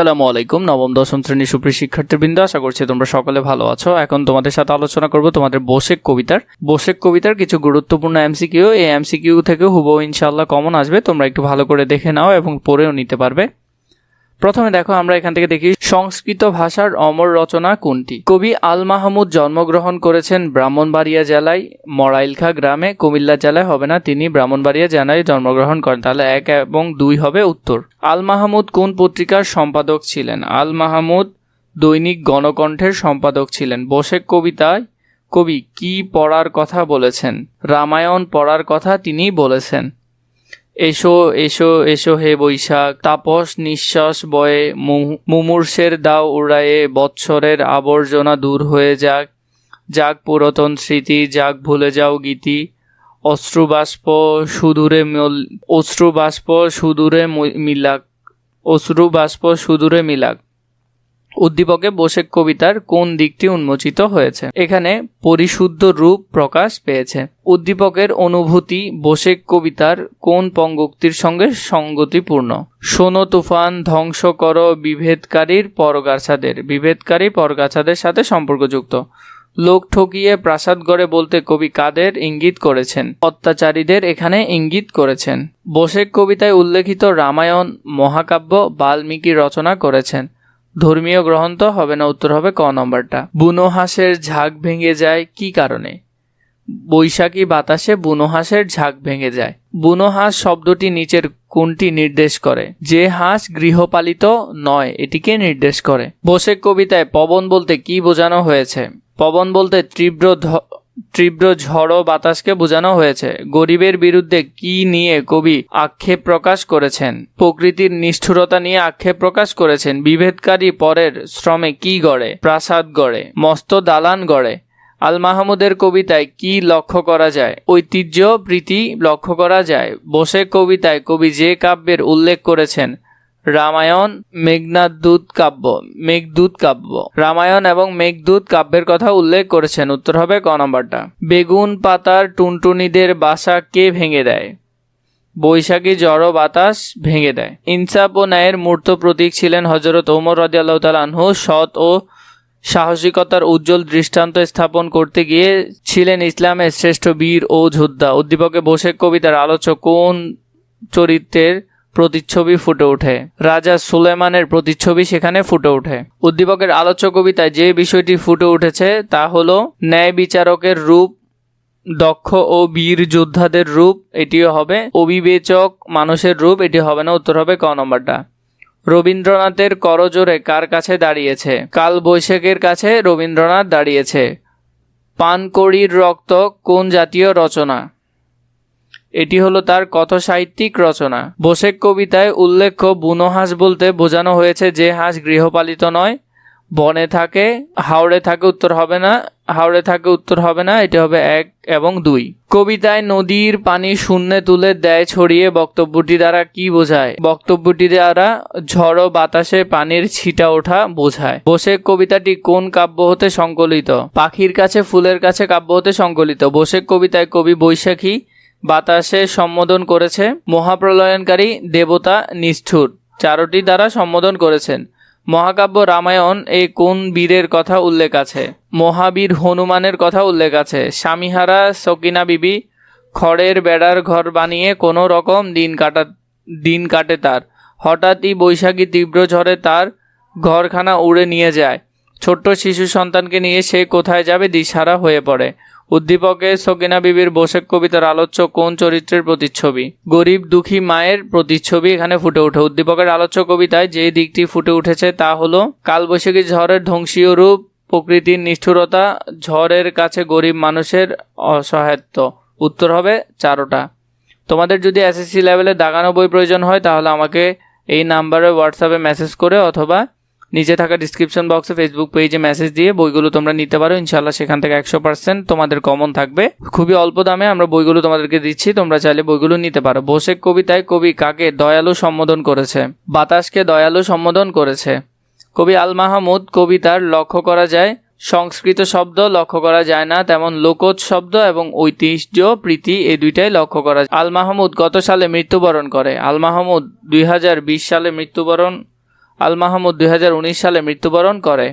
আসসালামু আলাইকুম। নবম, দশম শ্রেণির সুপ্রিয় শিক্ষার্থীবৃন্দ, আশা করছি তোমরা সকলে ভালো আছো। এখন তোমাদের সাথে আলোচনা করব তোমাদের বোসেক কবিতার। বোসেক কবিতার কিছু গুরুত্বপূর্ণ এমসিকিউ। এই এমসিকিউ থেকে হুবহু ইনশাল্লাহ কমন আসবে। তোমরা একটু ভালো করে দেখে নাও এবং পড়েও নিতে পারবে। প্রথমে দেখো, আমরা এখান থেকে দেখি, সংস্কৃত ভাষার অমর রচনা কোনটি? কবি আল মাহমুদ জন্মগ্রহণ করেছেন ব্রাহ্মণবাড়িয়া জেলায়, মরাইলখা গ্রামে, কুমিল্লা জেলায় হবে না তিনি, ব্রাহ্মণবাড়িয়া জেলায় জন্মগ্রহণ করেন, তাহলে এক এবং দুই হবে উত্তর। আল মাহমুদ কোন পত্রিকার সম্পাদক ছিলেন? আল মাহমুদ দৈনিক গণকণ্ঠের সম্পাদক ছিলেন। বোশেক কবিতায় কবি কি পড়ার কথা বলেছেন? রামায়ণ পড়ার কথা তিনি বলেছেন। এসো এসো এসো হে বৈশাখ। তাপস নিঃশ্বাস বয়ে মুমূর্ষের দাও উড়ায়ে, বৎসরের আবর্জনা দূর হয়ে যাক। যাক পুরাতন স্মৃতি, যাক ভুলে যাও গীতি। অশ্রুবাষ্প সুদূরে অশ্রুবাষ্প সুদূরে মিলাক। অশ্রুবাষ্প সুদূরে মিলাক। উদ্দীপকে বোশেক কবিতার কোন দিকটি উন্মোচিত হয়েছে? এখানে পরিশুদ্ধ রূপ প্রকাশ পেয়েছে। উদ্দীপকের অনুভূতি বোশেক কবিতার কোন পঙ্গক্তির সঙ্গে সঙ্গতিপূর্ণ? শোনো তুফান, ধ্বংস কর বিভেদকারীর পরগাছাদের। বিভেদকারী পরগাছাদের সাথে সম্পর্কযুক্ত। লোক ঠকিয়ে প্রাসাদ গড়ে বলতে কবি কাদের ইঙ্গিত করেছেন? অত্যাচারীদের এখানে ইঙ্গিত করেছেন। বোশেক কবিতায় উল্লেখিত রামায়ণ, মহাকাব্য, বাল্মীকি রচনা করেছেন। ধর্মীয় গ্রহণ তো হবে না, উত্তর হবে ক নম্বরটা। বুনো হাঁসের ঝাঁক ভেঙে যায় কি কারণে? বৈশাখী বাতাসে বুনো হাঁসের ঝাঁক ভেঙে যায়। বুনো হাঁস শব্দটি নিচের কোনটি নির্দেশ করে। যে হাঁস গৃহপালিত নয়, এটিকে নির্দেশ করে। বোশেক কবিতায় পবন বলতে কি বোঝানো হয়েছে? পবন বলতে তীব্র তীব্র ঝড়ো বাতাসকে বোঝানো হয়েছে। গরিবের বিরুদ্ধে কি নিয়ে কবি আক্ষেপ প্রকাশ করেছেন? প্রকৃতির নিষ্ঠুরতা নিয়ে আক্ষেপ প্রকাশ করেছেন। বিভেদকারী পরের শ্রমে কি গড়ে? প্রাসাদ গড়ে, মস্ত দালান গড়ে। আল মাহমুদের কবিতায় কি লক্ষ্য করা যায়? ঐতিহ্য প্রীতি লক্ষ্য করা যায়। বসে কবিতায় কবি যে কাব্যের উল্লেখ করেছেন রামায়ণ মেঘনাদূত কাব্য, মেঘদূত কাব্য। রামায়ণ এবং মেঘদূত কাব্যের কথা উল্লেখ করেছেন। উত্তর হবে ক নম্বরটা। বেগুন পাতার টুনটুনিদের বাসা কে ভেঙে দেয়? বৈশাখী জড় বাতাস ভেঙে দেয়। ইনসাফ ও ন্যায়ের মূর্ত প্রতীক ছিলেন হজরত ওমর রাজিয়াল্লাহ তালানহু সৎ ও সাহসিকতার উজ্জ্বল দৃষ্টান্ত স্থাপন করতে গিয়ে ছিলেন ইসলামের শ্রেষ্ঠ বীর ও যোদ্ধা। উদ্দীপকে বসে কবিতার আলোচক কোন চরিত্রের প্রতিচ্ছবি ফুটে ওঠে। রাজা সুলেমানের প্রতিচ্ছবি সেখানে ফুটে ওঠে। উদ্দীপকের আলোচ্য কবিতায় যে বিষয়টি ফুটে উঠেছে তা হলো, ন্যায় বিচারকের রূপ, দক্ষ ও বীর যোদ্ধাদের রূপ, এটিও হবে অবিবেচক মানুষের রূপ, এটি হবে না, উত্তর হবে ক নম্বরটা। রবীন্দ্রনাথের করজোরে কার কাছে দাঁড়িয়েছে? কাল বৈশাখের কাছে রবীন্দ্রনাথ দাঁড়িয়েছে। পানকড়ির রক্ত কোন জাতীয় রচনা? এটি হলো তার কথ সাহিত্যিক রচনা। বোসেক কবিতায় উল্লেখ্য, বুনো হাঁস বলতে বোঝানো হয়েছে যে হাঁস গৃহপালিত নয়, বনে থাকে হাওড়ে থাকে উত্তর হবে না হাওড়ে থাকে উত্তর হবে না, এটি হবে এক এবং দুই। কবিতায় নদীর পানি শূন্যে তুলে দেয় ছড়িয়ে বক্তব্যটি দ্বারা কি বোঝায়? বক্তব্যটি দ্বারা ঝড়ো বাতাসে পানির ছিটা ওঠা বোঝায়। বসে কবিতাটি কোন কাব্য হতে সংকলিত? পাখির কাছে, ফুলের কাছে কাব্য হতে সংকলিত। বসে কবিতায় কবি বৈশাখী বাতাসে সম্বোধন করেছে মহাপ্রলয়নকারী দেবতা নিষ্ঠুর। চারটি দ্বারা সম্বোধন করেছেন। মহাকাব্য রামায়ণ এই কোন বীরের কথা উল্লেখ আছে? মহাবীর হনুমানের কথা উল্লেখ আছে। স্বামীহারা সকিনা বিবি খড়ের বেড়ার ঘর বানিয়ে কোনো রকম দিন কাটা দিন কাটে তার। হঠাৎই বৈশাখী তীব্র ঝড়ে তার ঘরখানা উড়ে নিয়ে যায়। ছোট্ট শিশু সন্তানকে নিয়ে সে কোথায় যাবে দিশারা হয়ে পড়ে। উদ্দীপকে সকিনা বিবির বোশেক কবিতার আলোচ্য কোন চরিত্রের প্রতিচ্ছবি? গরিব দুঃখী মায়ের প্রতিচ্ছবি এখানে ফুটে ওঠে। উদ্দীপকের আলোচ্য কবিতায় যে দিকটি ফুটে উঠেছে তা হলো, কালবৈশাখী ঝড়ের ধ্বংসীয় রূপ, প্রকৃতির নিষ্ঠুরতা, ঝড়ের কাছে গরিব মানুষের অসহায়ত্ব। উত্তর হবে চারোটা। তোমাদের যদি এসএসসি লেভেলে দাগানো বই প্রয়োজন হয় তাহলে আমাকে এই নাম্বারে হোয়াটসঅ্যাপে মেসেজ করে অথবা নিচে থাকা ডিসক্রিপশন বক্সে ফেসবুক পেজে মেসেজ দিয়ে বইগুলো তোমরা নিতে পারো। ইনশাল্লাহ সেখান থেকে একশো পার্সেন্ট তোমাদের কমন থাকবে। খুবই অল্প দামে আমরা বইগুলো তোমাদেরকে দিচ্ছি, তোমরা চাইলে বইগুলো নিতে পারো। বোশেক কবিতায় কবি কাকে দয়ালু সম্বোধন করেছে? বাতাসকে দয়ালু সম্বোধন করেছে। কবি আল মাহমুদ কবিতার লক্ষ্য করা যায়। সংস্কৃত শব্দ লক্ষ্য করা যায় না, তেমন লোকজ শব্দ এবং ঐতিহ্য, প্রীতি এই দুইটাই লক্ষ্য করা যায়। আল মাহমুদ কত সালে মৃত্যুবরণ করে? আল মাহমুদ দুই হাজার বিশ সালে মৃত্যুবরণ আল মাহমুদ দুই হাজার উনিশ সালে মৃত্যুবরণ করে।